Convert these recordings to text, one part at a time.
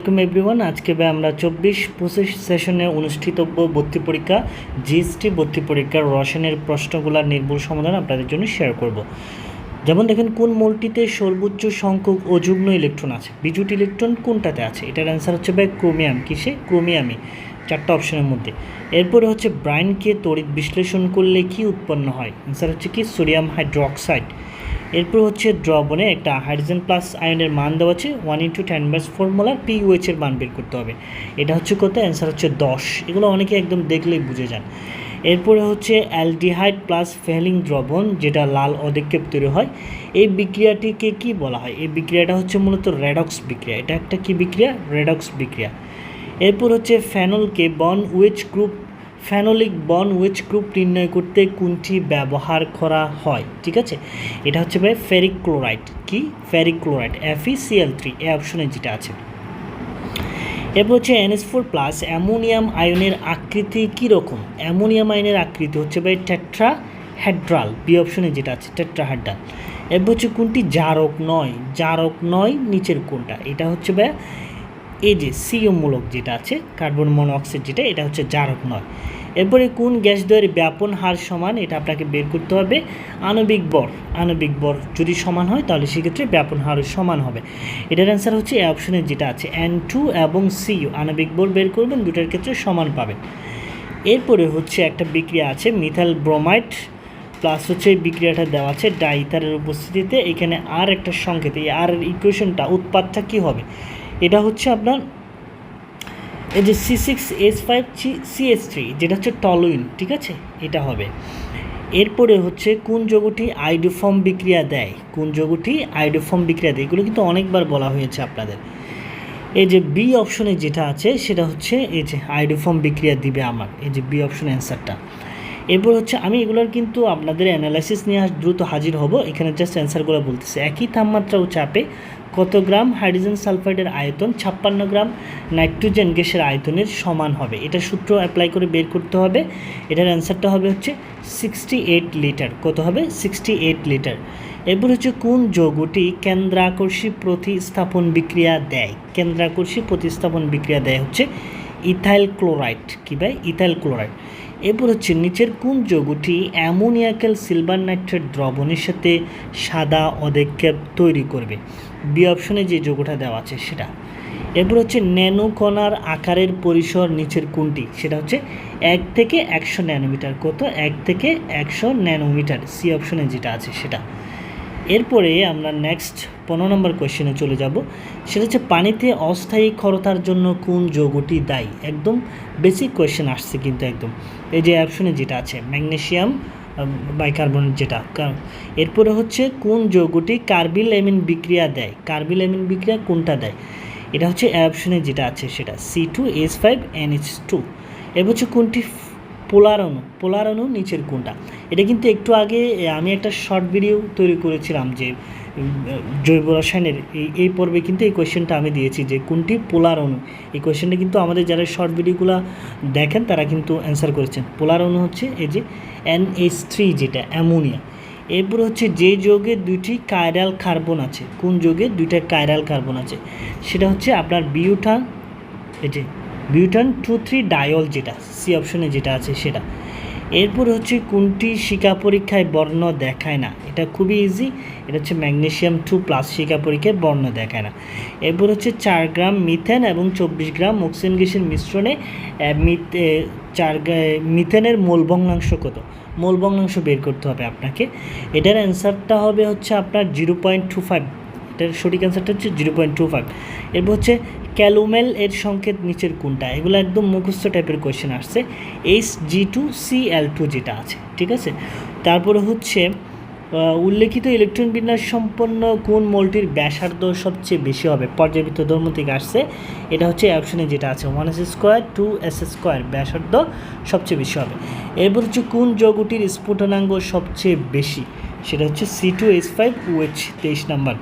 Welcome everyone আজকে আমরা চব্বিশ পঁচিশ সেশনে অনুষ্ঠিতব্য ভর্তি পরীক্ষা, জিএসটি ভর্তি পরীক্ষার রসায়নের প্রশ্নগুলোর নির্ভুল সমাধান আপনাদের জন্য শেয়ার করব। যেমন দেখেন, কোন মোলটিতে সর্বোচ্চ সংখ্যক অযুগ্ম ইলেকট্রন আছে? বিজুট ইলেকট্রন কোনটাতে আছে? এটার অ্যান্সার হচ্ছে ভাই ক্রোমিয়াম। কিসে? ক্রোমিয়ামে চারটা অপশনের মধ্যে। এরপরে হচ্ছে ব্রাইনকে তড়িৎ বিশ্লেষণ করলে কি উৎপন্ন হয়? অ্যান্সার হচ্ছে কি সোডিয়াম হাইড্রোক্সাইড এরপর হচ্ছে দ্রবণে একটা হাইড্রোজেন প্লাস আয়নের মান দেওয়া আছে ওয়ান ইন্টু টেন বাস ফর্মুলার পি এর মান বের করতে হবে। এটা হচ্ছে কত? অ্যান্সার হচ্ছে দশ। এগুলো অনেকে একদম দেখলেই বুঝে যান। এরপরে হচ্ছে অ্যালডিহাইড প্লাস ফেলিং দ্রবণ যেটা লাল অধিক্ষেপ তৈরি হয়। এই বিক্রিয়াটিকে কি বলা হয়? এই বিক্রিয়াটা হচ্ছে মূলত রেডক্স বিক্রিয়া। এটা একটা কি বিক্রিয়া? রেডক্স বিক্রিয়া। এরপর হচ্ছে ফ্যানলকে বন ওয়েজ গ্রুপ ফ্যানোলিক বন ওয়েজ গ্রুপ নির্ণয় করতে কোনটি ব্যবহার করা হয়, ঠিক আছে? এটা হচ্ছে ভাই ফেরিক ক্লোরাইড কি ফেরিক ক্লোরাইড এফিসিএল থ্রি এ অপশনে যেটা আছে। এরপর হচ্ছে এনএস ফোর প্লাস অ্যামোনিয়াম আয়নের আকৃতি কীরকম? অ্যামোনিয়াম আয়নের আকৃতি হচ্ছে ভাই টেট্রা হ্যাড্রাল বি অপশনে যেটা আছে টেট্রা হ্যাড্রাল এরপর হচ্ছে কোনটি জারক নয়? জারক নয় নিচের কোনটা? এটা হচ্ছে ভাই এই যে সিও মূলক যেটা আছে, কার্বন মনোঅক্সাইড যেটা, এটা হচ্ছে জারক নয়। এরপরে কোন গ্যাস দ্বয়ের ব্যাপন হার সমান, এটা আপনাকে বের করতে হবে। আণবিক বর আণবিক বর যদি সমান হয়, তাহলে সেক্ষেত্রে ব্যাপন হার সমান হবে। এটার অ্যান্সার হচ্ছে এই অপশনের যেটা আছে এন টু এবং সিও আণবিক বর বের করবেন, দুটার ক্ষেত্রে সমান পাবেন। এরপরে হচ্ছে একটা বিক্রিয়া আছে মিথাল ব্রোমাইড প্লাস হচ্ছে বিক্রিয়াটা দেওয়া আছে, ডাইথারের উপস্থিতিতে। এখানে আর একটা সংকেত, এই আর ইকুয়েশনটা উৎপাদটা কী হবে? এটা হচ্ছে আপনার এই যে C six S five C S three যেটা হচ্ছে টলুইন ঠিক আছে? এটা হবে। এরপরে হচ্ছে কোন যৌগটি আইডোফর্ম বিক্রিয়া দেয়? কোন যৌগটি আইডোফর্ম বিক্রিয়া দেয়? এগুলো কিন্তু অনেকবার বলা হয়েছে আপনাদের। এই যে বি অপশনে যেটা আছে, সেটা হচ্ছে এই যে আইডোফর্ম বিক্রিয়া দিবে আমার। এই যে বি অপশন অ্যান্সারটা এরপর হচ্ছে আমি এগুলোর কিন্তু আপনাদের অ্যানালাইসিস নিয়ে দ্রুত হাজির হব। এখানে জাস্ট অ্যান্সারগুলো বলতেছে। একই তাপমাত্রা ও চাপে কত গ্রাম হাইড্রোজেন সালফাইডের আয়তন? ছাপ্পান্ন গ্রাম নাইট্রোজেন গ্যাসের আয়তনের সমান হবে। এটা সূত্র অ্যাপ্লাই করে বের করতে হবে। এটার অ্যান্সারটা হবে হচ্ছে সিক্সটি এইট লিটার কত হবে? সিক্সটি এইট লিটার এরপর হচ্ছে কোন যৌগটি কেন্দ্রাকর্ষী প্রতিস্থাপন বিক্রিয়া দেয়? কেন্দ্রাকর্ষী প্রতিস্থাপন বিক্রিয়া দেয় হচ্ছে ইথাইল ক্লোরাইড। কী ভাই? Ethyl chloride. এরপর হচ্ছে নিচের কোন যৌগটি অ্যামোনিয়াকেল সিলভার নাইট্রেট দ্রবণের সাথে সাদা অদেক্ষেপ তৈরি করবে? বি অপশনে যে যৌগটা দেওয়া আছে সেটা। এরপর হচ্ছে ন্যানো কণার আকারের পরিসর নিচের কোনটি? সেটা হচ্ছে এক থেকে একশো ন্যানোমিটার। কত? এক থেকে একশো ন্যানোমিটার। সি অপশনে যেটা আছে সেটা। এরপরে আমরা নেক্সট পনেরো নম্বর কোয়েশ্চেনে চলে যাব। সেটা হচ্ছে, পানিতে অস্থায়ী ক্ষরতার জন্য কোন যৌগটি দায়ী? একদম বেসিক কোয়েশ্চেন আসছে কিন্তু একদম। এই যে অপশনে যেটা আছে ম্যাগনেশিয়াম বাইকার্বনেট যেটা। এরপরে হচ্ছে, কোন যৌগটি কার্বিল এমিন বিক্রিয়া দেয়? কার্বিল এমিন বিক্রিয়া কোনটা দেয়? এটা হচ্ছে অপশনে যেটা আছে সেটা C two S five N H two এরপর হচ্ছে কোনটি পোলার অণু পোলার অণু নিচের কোনটা? এটা কিন্তু একটু আগে আমি একটা শর্ট ভিডিও তৈরি করেছিলাম যে জৈব রসায়নের এই এই পর্বে কিন্তু এই কোয়েশ্চেনটা আমি দিয়েছি যে, কোনটি পোলার অণু এই কোয়েশ্চেনটা কিন্তু আমাদের যারা শর্ট ভিডিওগুলো দেখেন, তারা কিন্তু অ্যান্সার করেছেন। পোলার অণু হচ্ছে এই যে এন এইচ থ্রি যেটা, অ্যামোনিয়া। এরপর হচ্ছে যে যোগে দুইটি কাইরাল কার্বন আছে। কোন যোগে দুইটা কাইরাল কার্বন আছে? সেটা হচ্ছে আপনার বিউটান যে বিউটান টু থ্রি ডায়ল যেটা সি অপশনে যেটা আছে সেটা। এরপর হচ্ছে কোনটি শিকা পরীক্ষায় বর্ণ দেখায় না? এটা খুবই ইজি এটা হচ্ছে ম্যাগনেশিয়াম টু প্লাস শিকা পরীক্ষায় বর্ণ দেখায় না। এরপর হচ্ছে চার গ্রাম মিথেন এবং চব্বিশ গ্রাম অক্সিজেন গ্যাসের মিশ্রণে চার মিথেনের মোল ভগ্নাংশ কত? মোল ভগ্নাংশ বের করতে হবে আপনাকে। এটার অ্যান্সারটা হবে হচ্ছে আপনার জিরো পয়েন্ট টু ফাইভ এটার সঠিক অ্যান্সারটা হচ্ছে জিরো পয়েন্ট টু ফাইভ এরপর হচ্ছে ক্যালোমেল এর সংকেত নিচের কোনটা? এগুলো একদম মুখস্থ টাইপের কোয়েশ্চেন আসছে। H G two C L two যেটা আছে, ঠিক আছে? তারপরে হচ্ছে উল্লেখিত ইলেকট্রন বিন্যাস সম্পন্ন কোন মলটির ব্যাসার্ধ সবচেয়ে বেশি হবে? পর্যাবৃত্ত ধর্ম থেকে আসছে। এটা হচ্ছে অপশনে যেটা আছে one S square two S square ব্যাসার্ধ সবচেয়ে বেশি হবে। এরপর হচ্ছে কোন যৌগটির স্ফুটনাঙ্গ সবচেয়ে বেশি? সেটা হচ্ছে C two H five OH তেইশ নাম্বার।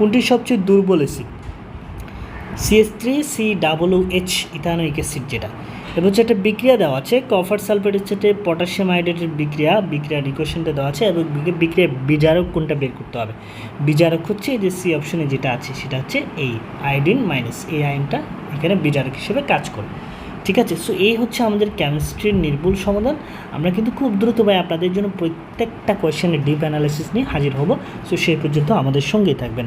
কোনটি সবচেয়ে দুর্বল acid CS three C double H ethanoic acid যেটা। এবং হচ্ছে একটা বিক্রিয়া দেওয়া আছে। কপার সালফেটের সাথে পটাশিয়াম আয়োডেটের বিক্রিয়া, বিক্রিয়ার ইকুয়েশনটা দেওয়া আছে এবং বিক্রিয়া বিজারক কোনটা বের করতে হবে? বিজারক হচ্ছে এই যে সি অপশনে যেটা আছে, সেটা হচ্ছে এই আয়োডিন মাইনাস এই আয়নটা এখানে বিজারক হিসেবে কাজ করে। ঠিক আছে? সো এই হচ্ছে আমাদের কেমিস্ট্রির নির্ভুল সমাধান। আমরা কিন্তু খুব দ্রুত ভাই আপনাদের জন্য প্রত্যেকটা কোয়েশ্চেনের ডিপ অ্যানালিসিস নিয়ে হাজির হব। সো সেই পর্যন্ত আমাদের সঙ্গেই থাকবেন।